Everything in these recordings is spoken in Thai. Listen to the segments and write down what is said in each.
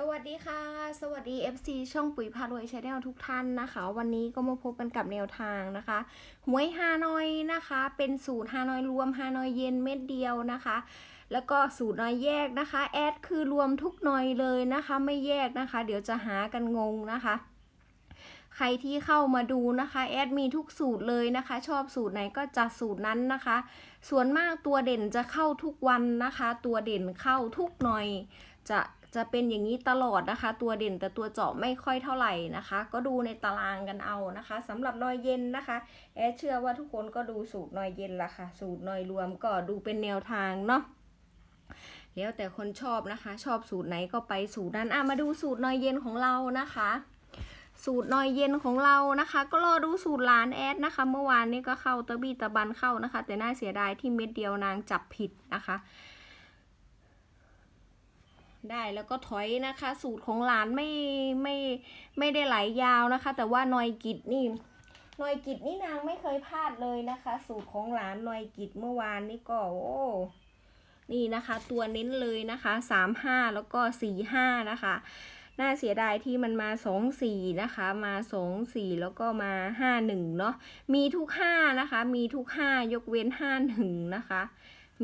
สวัสดีค่ะ สวัสดี FC ช่องปุ๋ยพารวยชาแนลทุกท่านนะคะ วันนี้ก็มาพบกันกับแนวทางนะคะหวยฮานอยนะคะ เป็นสูตรฮานอยรวมฮานอยเย็นเม็ดเดียวนะคะ แล้วก็สูตรน้อยแยกนะคะแอดคือรวมทุกนอยเลยนะคะ ไม่แยกนะคะ เดี๋ยวจะหากันงงนะคะใครที่เข้ามาดูนะคะแอดมีทุกสูตรเลยนะคะ ชอบสูตรไหนก็จัดสูตรนั้นนะคะ ส่วนมากตัวเด่นจะเข้าทุกวันนะคะ ตัวเด่นเข้าทุกหน่อย จะ จะเป็นอย่างนี้ตลอดนะคะ ตัวเด่นแต่ตัวเจาะไม่ค่อยเท่าไหร่นะคะ ก็ดูในตารางกันเอานะคะสำหรับนอยเย็นนะคะ แอดเชื่อว่าทุกคนก็ดูสูตรนอยเย็นละค่ะ สูตรนอยรวมก็ดูเป็นแนวทางเนาะแล้วแต่คนชอบนะคะ ชอบสูตรไหนก็ไปสูตรนั้นอะมาดูสูตรนอยเย็นของเรานะคะ สูตรนอยเย็นของเรานะคะ ก็รอดูสูตรหลานแอดนะคะ เมื่อวานนี้ก็เข้าตะบีตะบันเข้านะคะ แต่น่าเสียดายที่เม็ดเดียวนางจับผิดนะคะ ได้แล้วก็ถอยนะคะ สูตรของหลานไม่ไม่ไม่ได้ไหลยาวนะคะ แต่ว่านอยกิจนี่นอยกิจนี่นางไม่เคยพลาดเลยนะคะ สูตรของหลานนอยกิจเมื่อวานนี่ก็โอ้นี่นะคะ ตัวเน้นเลยนะคะสามห้าแล้วก็สี่ห้านะคะน่าเสียดายที่มันมาสองสี่นะคะ มาสองสี่แล้วก็มาห้าหนึ่งเนาะมีทุกห้านะคะ มีทุกห้ายกเว้นห้าหนึ่งนะคะ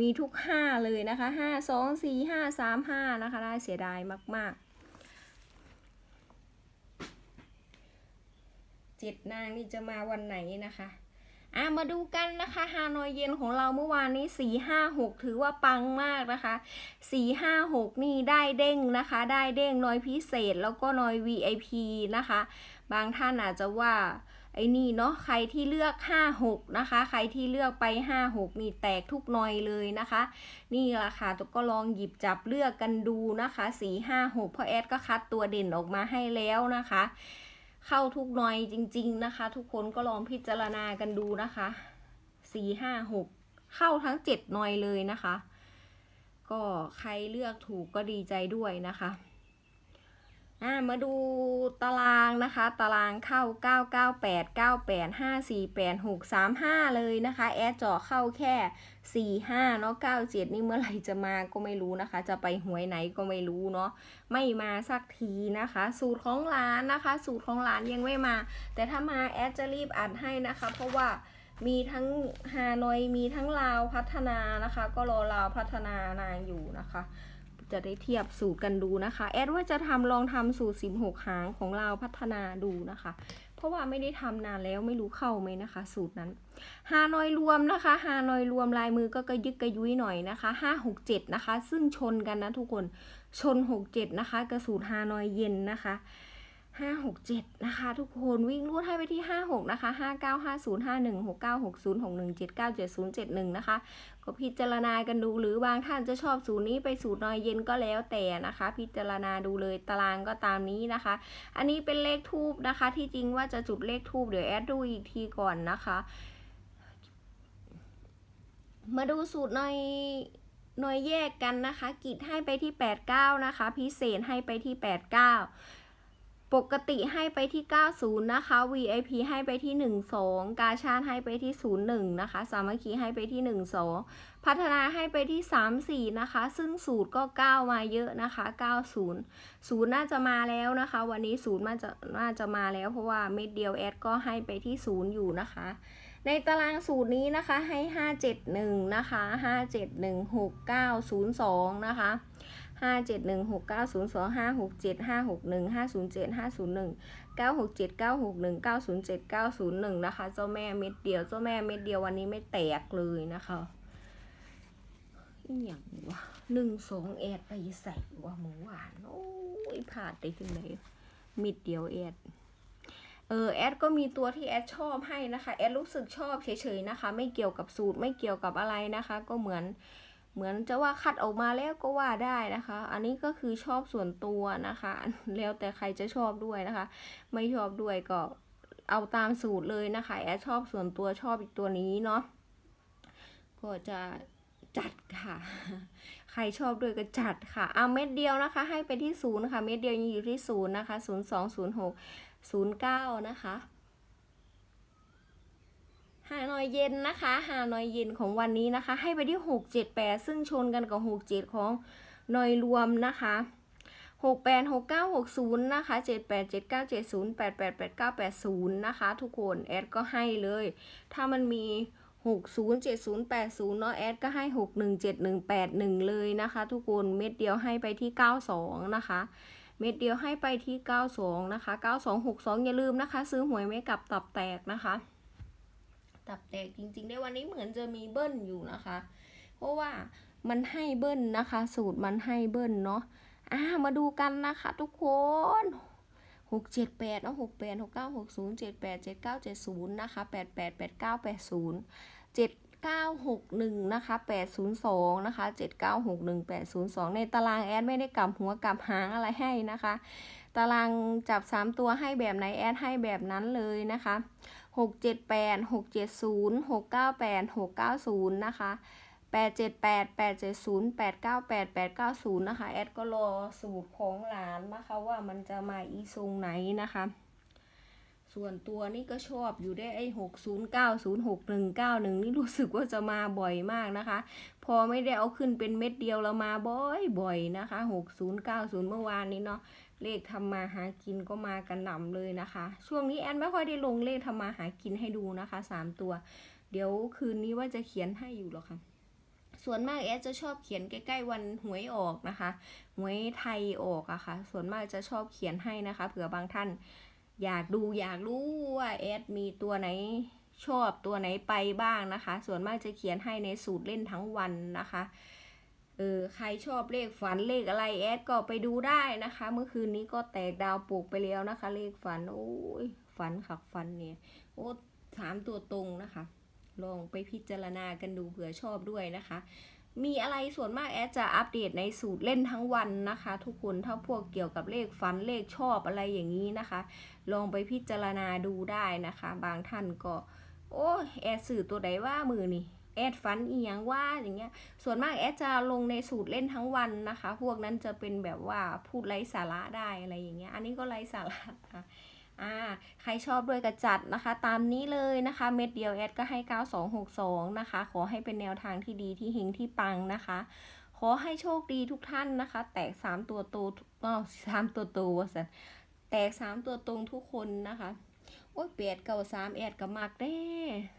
มีทุกห้าเลยนะคะห้าสองสี่ห้าสามห้านะคะน่าเสียดายมาก ๆ เจ็ดนางนี่จะมาวันไหนนะคะ อะมาดูกันนะคะฮานอยเย็นของเราเมื่อวานนี้สี่ห้าหกถือว่าปังมากนะคะสี่ห้าหกนี่ได้เด้งนะคะ ได้เด้งนอยพิเศษแล้วก็นอย VIP นะคะ บางท่านอาจจะว่าไอ้นี่เนาะใครที่เลือก 5 6 นะคะ ใครที่เลือกไป 5 6 นี่แตกทุกหนอยเลยนะคะ นี่ละค่ะตัวก็ลองหยิบจับเลือกกันดูนะคะ 4 5 6เพราะแอดก็คัดตัวเด่นออกมาให้แล้วนะคะ เข้าทุกหน่อยจริง ๆนะคะ ทุกคนก็ลองพิจารณากันดูนะคะสี่ห้าหกเข้าทั้งเจ็ดหน่อยเลยนะคะ ก็ใครเลือกถูกก็ดีใจด้วยนะคะ อ่ามาดูตารางนะคะ ตารางเข้า 998 98 548 635 เลยนะคะ แอดเจาะเข้าแค่ 45 เนาะ 97 นี่เมื่อไหร่จะมาก็ไม่รู้นะคะ จะไปหวยไหนก็ไม่รู้เนาะ ไม่มาสักทีนะคะ สูตรของร้านนะคะ สูตรของร้านยังไม่มา แต่ถ้ามาแอดจะรีบอัดให้นะคะ เพราะว่ามีทั้งฮานอย มีทั้งลาวพัฒนานะคะ ก็รอลาวพัฒนานางอยู่นะคะ จะได้เทียบสูตรกันดูนะคะ แอดว่าจะทำลองทำสูตร 16 หางของเราพัฒนาดูนะคะ เพราะว่าไม่ได้ทำนานแล้วไม่รู้เข้าไหมนะคะ สูตรนั้นฮานอยรวมนะคะฮานอยรวมลายมือก็กระยึกกระยุยหน่อยนะคะห้าหกเจ็ดนะคะ ซึ่งชนกันนะทุกคนชนหกเจ็ดนะคะกระสูตรฮานอยเย็นนะคะ ห้าหกเจ็ดนะคะ ทุกคนวิ่งรูดให้ไปที่ห้าหกนะคะห้าเก้าห้าศูนย์ห้าหนึ่งหกเก้าหกศูนย์หกหนึ่งเจ็ดเก้าเจ็ดศูนย์เจ็ดหนึ่งนะคะ ก็พิจารณากันดูหรือบางท่านจะชอบสูตรนี้ไปสูตรนอยเย็นก็แล้วแต่นะคะ พิจารณาดูเลยตารางก็ตามนี้นะคะ อันนี้เป็นเลขทูบนะคะ ที่จริงว่าจะจุดเลขทูบเดี๋ยวแอดดูอีกทีก่อนนะคะ มาดูสูตรหน่อยหน่วยแยกกันนะคะ กิจให้ไปที่ 89 นะคะ พิเศษให้ไปที่ 89 ปกติให้ไปที่ 90 นะคะ VIP ให้ไปที่ 12 กาชาติให้ไปที่ 01 นะคะ สามัคคีให้ไปที่ 12 พัฒนาให้ไปที่ 34 นะคะ ซึ่งสูตรก็ 9 มาเยอะนะคะ 90 ศูนย์น่าจะมาแล้วนะคะ วันนี้ศูนย์น่าจะน่าจะมาแล้วเพราะว่าเม็ดเดียวแอดก็ให้ไปที่ 0 อยู่นะคะ ในตารางสูตรนี้นะคะให้ 571 นะคะ 5716902 นะคะ 5716902 567 561 507 501 967 961 907 901 นะคะ เจ้าแม่เม็ดเดียว เจ้าแม่เม็ดเดียววันนี้ไม่แตกเลยนะคะอหย่างวะหนึ่งสองแอดไปใส่ว่าหมูหวาน โอ้ยผ่าดได้ถึงไหนมิดเดียวแอด ออแอดก็มีตัวที่แอดชอบให้นะคะแอดรู้สึกชอบเฉยๆนะคะ ไม่เกี่ยวกับสูตรไม่เกี่ยวกับอะไรนะคะ ก็เหมือนเหมือนจะว่าคัดออกมาแล้วก็ว่าได้นะคะ อันนี้ก็คือชอบส่วนตัวนะคะ แล้วแต่ใครจะชอบด้วยนะคะ ไม่ชอบด้วยก็เอาตามสูตรเลยนะคะ แอดชอบส่วนตัวชอบอีกตัวนี้เนาะก็จะจัดค่ะ ใครชอบด้วยก็จัดค่ะเอาเม็ดเดียวนะคะ ให้ไปที่ศูนย์ค่ะ เม็ดเดียวยังอยู่ที่ศูนย์นะคะศูนย์สองศูนย์หก ศูนย์เก้านะคะฮานอยเย็นนะคะฮานอยเย็นของวันนี้นะคะ ให้ไปที่หกเจ็ดแปดซึ่งชนกันกับหกเจ็ดของหน่อยรวมนะคะหกแปดหกเก้าหกศูนย์นะคะเจ็ดแปดเจ็ดเก้าเจ็ดศูนย์แปดแปดแปดเก้าแปดศูนย์นะคะ ทุกคนแอดก็ให้เลย ถ้ามันมีหกศูนย์เจ็ดศูนย์แปดศูนย์เนาะแอดก็ให้หกหนึ่งเจ็ดหนึ่งแปดหนึ่งเลยนะคะ ทุกคนเม็ดเดียวให้ไปที่เก้าสองนะคะ เม็ดเดียวให้ไปที่เก้าสองนะคะเก้าสองหกสองอย่าลืมนะคะ ซื้อหวยไม่กลับตับแตกนะคะ ตับแตกจริงๆในวันนี้เหมือนจะมีเบิ้ลอยู่นะคะ เพราะว่ามันให้เบิ้ลนะคะ สูตรมันให้เบิ้ลเนาะอ่ามาดูกันนะคะทุกคนหกเจ็ดแปดเนาะหกแปดหกเก้าหกศูนย์เจ็ดแปดเจ็ดเก้าเจ็ดศูนย์นะคะแปดแปดแปดเก้าแปดศูนย์เจ็ด เก้าหกหนึ่งนะคะแปดศูนย์สองนะคะเจ็ดเก้าหกหนึ่งแปดศูนย์สองในตารางแอดไม่ได้กลับหัวกลับหางอะไรให้นะคะ ตารางจับสามตัวให้แบบไหนแอดให้แบบนั้นเลยนะคะหกเจ็ดแปดหกเจ็ดศูนย์หกเก้าแปดหกเก้าศูนย์นะคะแปดเจ็ดแปดแปดเจ็ดศูนย์แปดเก้าแปดแปดเก้าศูนย์นะคะ แอดก็รอสูตรของหลานนะคะว่ามันจะมาอีทรงไหนนะคะ ส่วนตัวนี่ก็ชอบอยู่ได้ไอ้หกศูนย์เก้าศูนย์หกหนึ่งเก้าหนึ่งนี่รู้สึกว่าจะมาบ่อยมากนะคะ พอไม่ได้เอาขึ้นเป็นเม็ดเดียวแล้วมาบ่อยบ่อยๆนะคะหกศูนย์เก้าศูนย์เมื่อวานนี้เนาะเลขทำมาหากินก็มากันหนำเลยนะคะ ช่วงนี้แอดไม่ค่อยได้ลงเลขทำมาหากินให้ดูนะคะสามตัว เดี๋ยวคืนนี้ว่าจะเขียนให้อยู่หรอกค่ะส่วนมากแอดจะชอบเขียนใกล้ๆวันหวยออกนะคะหวยไทยออกอะค่ะ ส่วนมากจะชอบเขียนให้นะคะ เผื่อบางท่าน อยากดูอยากรู้ว่าแอดมีตัวไหนชอบตัวไหนไปบ้างนะคะ ส่วนมากจะเขียนให้ในสูตรเล่นทั้งวันนะคะเออใครชอบเลขฝันเลขอะไรแอดก็ไปดูได้นะคะ เมื่อคืนนี้ก็แตกดาวปลูกไปแล้วนะคะ เลขฝันโอ้ยฝันขักฝันเนี่ยโอ้สามตัวตรงนะคะ ลองไปพิจารณากันดูเผื่อชอบด้วยนะคะ มีอะไรส่วนมากแอดจะอัปเดตในสูตรเล่นทั้งวันนะคะ ทุกคนถ้าพวกเกี่ยวกับเลขฟันเลขชอบอะไรอย่างนี้นะคะ ลองไปพิจารณาดูได้นะคะ บางท่านก็ โอ้แอดสื่อตัวใดว่ามือนี่แอดฟันเอียงว่าอย่างเงี้ย ส่วนมากแอดจะลงในสูตรเล่นทั้งวันนะคะ พวกนั้นจะเป็นแบบว่าพูดไร้สาระได้อะไรอย่างเงี้ย อันนี้ก็ไร้สาระค่ะ อ่าใครชอบด้วยกระจัดนะคะ ตามนี้เลยนะคะ เม็ดเดียวแอดก็ให้ 9262 นะคะ ขอให้เป็นแนวทางที่ดีที่เฮงที่ปังนะคะ ขอให้โชคดีทุกท่านนะคะ แตก 3 ตัวโตอ้าวสามตัวโตวสันแตก 3 ตัวตรงทุกคนนะคะ โอ้ยเปียดเก่าสามแอดกับมักเด้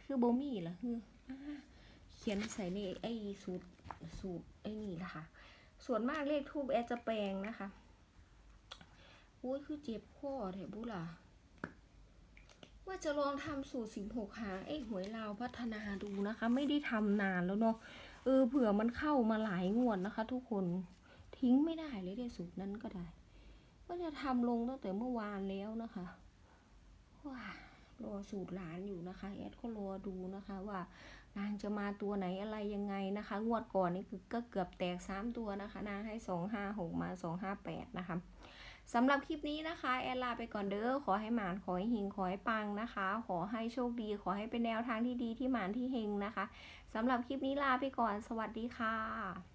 คือโบมี่ล่ะคือเขียนใส่ในไอ้สูตรสูตรไอ้นี่นะคะ ส่วนมากเลขทูบแอดจะแปลงนะคะโอ้ยคือเจ็บข้อแถบุล่ะ ว่าจะลองทำสูตรสิบหกหางไอ้หวยลาวพัฒนาดูนะคะ ไม่ได้ทำนานแล้วเนาะเออเผื่อมันเข้ามาหลายงวดนะคะ ทุกคนทิ้งไม่ได้เลยได้สูตรนั้นก็ได้ว่าจะทำลงตั้งแต่เมื่อวานแล้วนะคะว้ารอสูตรหลานอยู่นะคะแอดก็รอดูนะคะว่านางจะมาตัวไหนอะไรยังไงนะคะ งวดก่อนนี่คือก็เกือบแตกสามตัวนะคะนางให้สองห้าหกมาสองห้าแปดนะคะ สำหรับคลิปนี้นะคะ แอลลาไปก่อนเด้อขอให้หมานขอให้หิงขอให้ปังนะคะ ขอให้โชคดีขอให้เป็นแนวทางที่ดีที่หมานที่เฮงนะคะสำหรับคลิปนี้ลาไปก่อนสวัสดีค่ะ